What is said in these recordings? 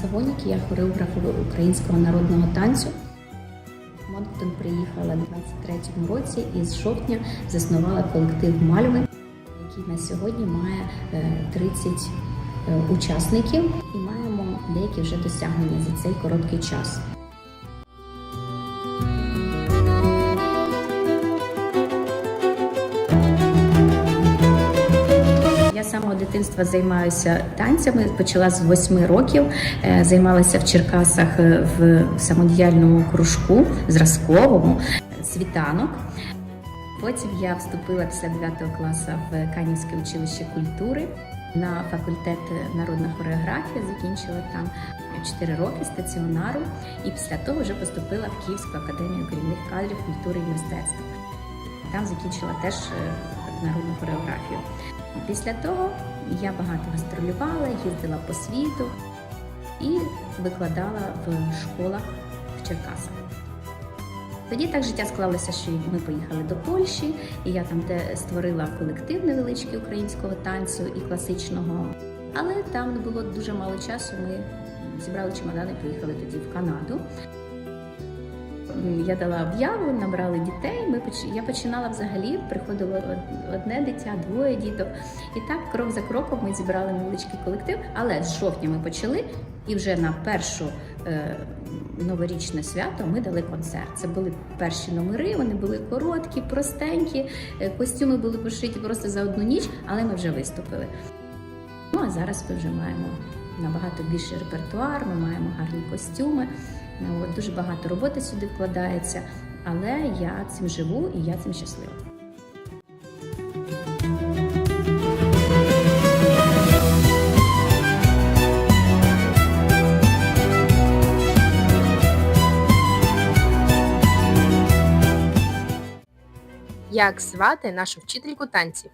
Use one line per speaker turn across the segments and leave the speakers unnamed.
Савонік, я хореограф українського народного танцю. Монктон приїхала у 23-му році і з жовтня заснувала колектив Мальви, який на сьогодні має е, 30 е, учасників і маємо деякі вже досягнення за цей короткий час. Самого дитинства займаюся танцями. Почала з восьми років. Е, Займалася в Черкасах е, в самодіяльному кружку зразковому світанок. Потім я вступила після 9 класу в Канівське училище культури на факультет народна хореографія. Закінчила там 4 роки стаціонару, і після того вже поступила в Київську академію керівних кадрів культури і мистецтва. Там закінчила теж е, народну хореографію. Після того я багато гастролювала, їздила по світу і викладала в школах в Черкасах. Тоді так життя склалося, що ми поїхали до Польщі, і я там де створила колектив невеличкий українського танцю і класичного. Але там було дуже мало часу. Ми зібрали чемодани, поїхали тоді в Канаду. Я дала об'яву, набрали дітей. Ми поч- я починала взагалі, приходило одне дитя, двоє діток. І так, крок за кроком, ми зібрали невеличкий колектив. Але з жовтня ми почали, і вже на першу е, новорічне свято ми дали концерт. Це були перші номери, вони були короткі, простенькі. е, Костюми були пошиті просто за одну ніч, але ми вже виступили. Ну а зараз ми вже маємо набагато більший репертуар, ми маємо гарні костюми. Ну, От, дуже багато роботи сюди вкладається, але я цим живу і я цим щаслива.
Як звати нашу вчительку танців?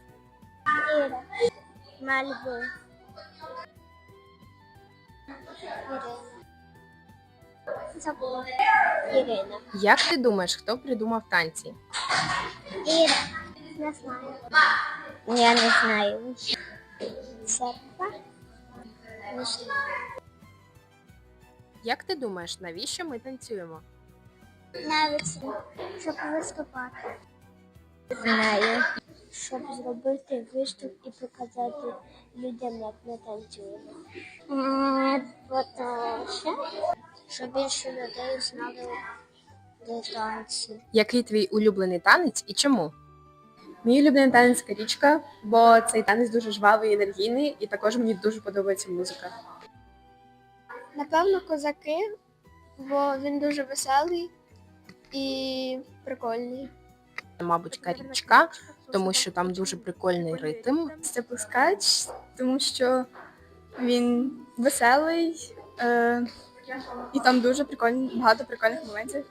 Іра. Мальву. Ірина. Забула. Ірина.
Як ти думаєш, хто придумав танці?
Іра. Не знаю. Я не знаю. Церква. Не знаю.
Як ти думаєш, навіщо ми танцюємо?
Навіть щоб виступати. Знаю. Щоб зробити виступ і показати людям, як ми танцюємо. Тому що, щоб більше людей знали де танці.
Який твій улюблений танець і чому?
Мій улюблений танець карічка, бо цей танець дуже жвавий і енергійний, і також мені дуже подобається музика.
Напевно, козаки, бо він дуже веселий і прикольний.
Мабуть, карічка, тому що там дуже прикольний ритм.
Це плескач, тому що він веселий, е, і там дуже прикольні, багато прикольних моментів.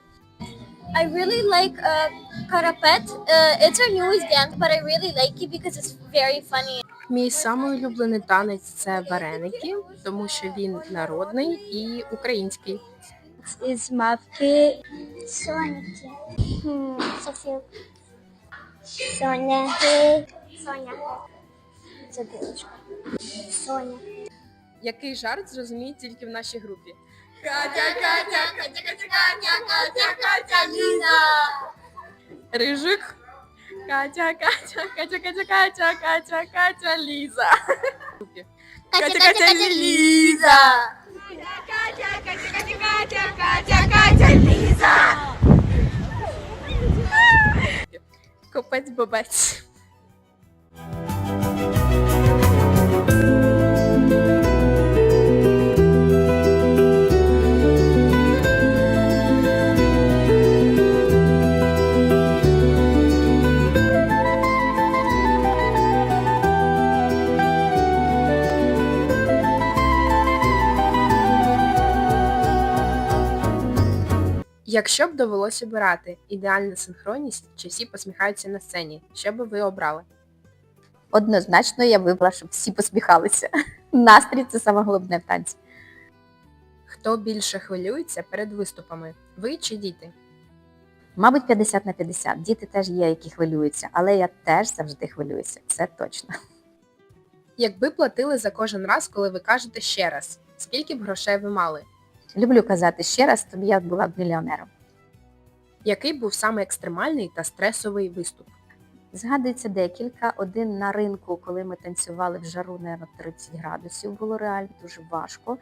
I really like uh, Karapet. Uh, it's our newest dance, but I really like it because it's very funny.
Мій самий улюблений танець це вареники, тому що він народний і український.
Із мавки Соняки. Софія. Соняки. Соняки. Це білочка. Соня.
Який жарт зрозуміють тільки в нашій групі? Рижик. Катя, Катя, Катя, Катя, Катя, Катя, Катя, Ліза. Катя, Катя, Ліза. Копець бобець.
Якщо б довелося обирати ідеальна синхронність, чи всі посміхаються на сцені, що би ви обрали?
Однозначно я вибрала, щоб всі посміхалися. Настрій це саме головне в танці.
Хто більше хвилюється перед виступами? Ви чи діти?
Мабуть, 50 на 50. Діти теж є, які хвилюються, але я теж завжди хвилююся. Це точно.
Якби платили за кожен раз, коли ви кажете ще раз, скільки б грошей ви мали?
Люблю казати ще раз, тобі я була б мільйонером.
Який був саме екстремальний та стресовий виступ?
Згадується декілька. Один на ринку, коли ми танцювали в жару, наверно, 30 градусів, було реально дуже важко.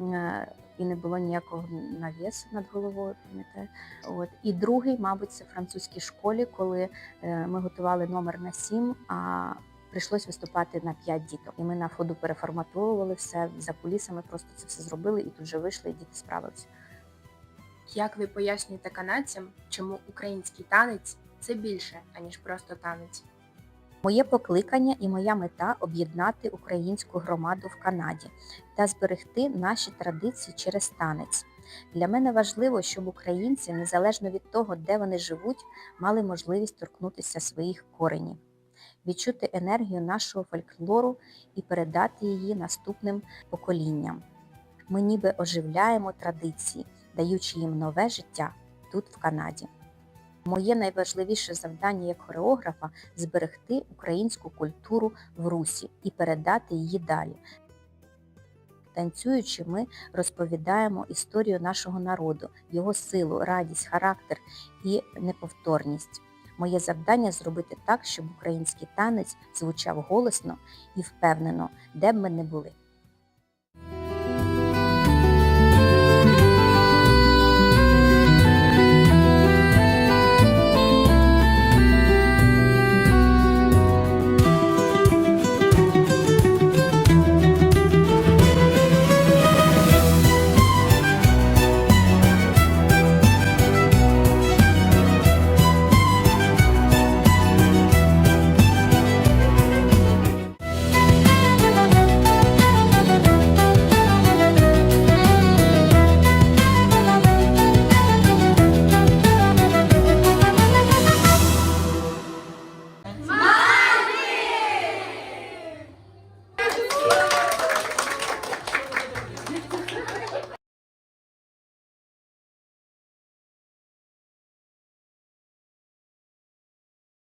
Е, І не було ніякого навісу над головою, пам'ятаю. От. І другий, мабуть, це в французькій школі, коли е, ми готували номер на 7, а прийшлось виступати на 5 діток. І ми на ходу переформатовували все за кулісами, просто це все зробили і тут же вийшли, і діти справилися.
Як ви пояснюєте канадцям, чому український танець це більше, аніж просто танець?
Моє покликання і моя мета об'єднати українську громаду в Канаді та зберегти наші традиції через танець. Для мене важливо, щоб українці, незалежно від того, де вони живуть, мали можливість торкнутися своїх коренів, відчути енергію нашого фольклору і передати її наступним поколінням. Ми ніби оживляємо традиції, даючи їм нове життя тут, в Канаді. Моє найважливіше завдання як хореографа зберегти українську культуру в русі і передати її далі. Танцюючи, ми розповідаємо історію нашого народу, його силу, радість, характер і неповторність. Моє завдання зробити так, щоб український танець звучав голосно і впевнено, де б ми не були.